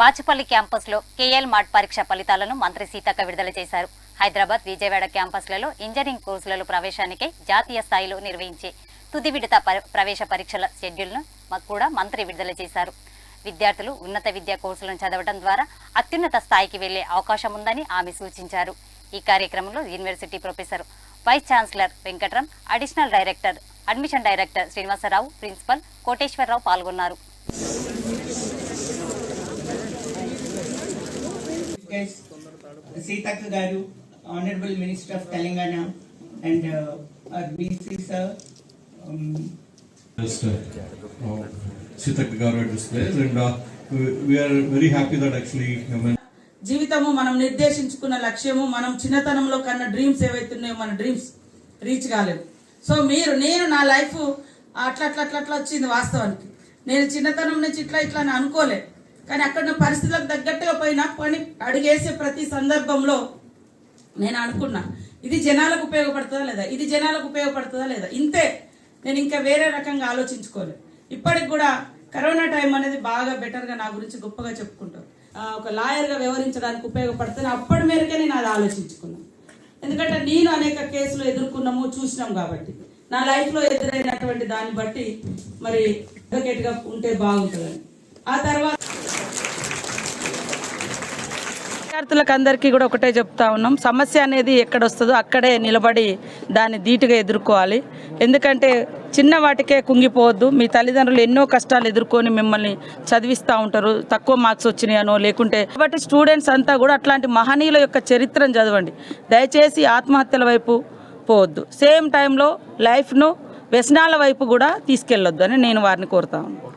బాచుపల్లి క్యాంపస్లో కేఎల్ మాట్ పరీక్ష ఫలితాలను మంత్రి సీతక్క విడుదల చేశారు. హైదరాబాద్ విజయవాడ క్యాంపస్లలో ఇంజనీరింగ్ కోర్సులలో ప్రవేశానికై జాతీయ స్థాయిలో నిర్వహించే తుది విడత ప్రవేశ పరీక్షల షెడ్యూల్ను కూడా మంత్రి విడుదల చేశారు. విద్యార్థులు ఉన్నత విద్యా కోర్సులను చదవడం ద్వారా అత్యున్నత స్థాయికి వెళ్ళే అవకాశం ఉందని ఆమె సూచించారు. ఈ కార్యక్రమంలో university professor vice chancellor Venkatram additional director admission director Srinivasarao principal Koteswararao పాల్గొన్నారు. Uh, we- we are very happy that actually, I mean, జీవితము మనం నిర్దేశించుకున్న లక్ష్యము మనం చిన్నతనంలో కన్నా డ్రీమ్స్ ఏవైతున్నాయో మన డ్రీమ్స్ రీచ్ కాలేవు సో మీరు నేను నా లైఫ్ అట్లా అట్లా అట్లా అట్లా వచ్చింది వాస్తవానికి. నేను చిన్నతనం నుంచి ఇట్లా ఇట్లా అని అనుకోలే. కానీ అక్కడ నా పరిస్థితులకు తగ్గట్టుగా పోయినా పని అడిగేసే ప్రతి సందర్భంలో నేను అనుకున్నా ఇది జనాలకు ఉపయోగపడుతుందా లేదా? ఇది జనాలకు ఉపయోగపడుతుందా లేదా? ఇంతే. నేను ఇంకా వేరే రకంగా ఆలోచించుకోలేదు. ఇప్పటికి కూడా కరోనా టైం అనేది బాగా బెటర్గా నా గురించి గొప్పగా చెప్పుకుంటారు. ఒక లాయర్గా వ్యవహరించడానికి ఉపయోగపడుతుంది. అప్పటి మేరకే నేను అది ఆలోచించుకున్నాను ఎందుకంటే నేను అనేక కేసులు ఎదుర్కొన్నాము చూసినాం కాబట్టి. నా లైఫ్లో ఎదురైనటువంటి దాన్ని బట్టి మరి అడ్వకేట్గా ఉంటే బాగుంటుందని. ఆ తర్వాత విద్యార్థులకు అందరికీ కూడా ఒకటే చెప్తా ఉన్నాం. సమస్య అనేది ఎక్కడ వస్తుందో అక్కడే నిలబడి దాన్ని ధీటుగా ఎదుర్కోవాలి. ఎందుకంటే చిన్న వాటికే కుంగిపోవద్దు. మీ తల్లిదండ్రులు ఎన్నో కష్టాలు ఎదుర్కొని మిమ్మల్ని చదివిస్తూ ఉంటారు. తక్కువ మార్క్స్ వచ్చినాయనో లేకుంటే కాబట్టి స్టూడెంట్స్ అంతా కూడా అట్లాంటి మహనీయుల యొక్క చరిత్రను చదవండి. దయచేసి ఆత్మహత్యల వైపు పోవద్దు. సేమ్ టైంలో లైఫ్ను వ్యసనాల వైపు కూడా తీసుకెళ్ళొద్దు అని నేను వారిని కోరుతా ఉన్నాను.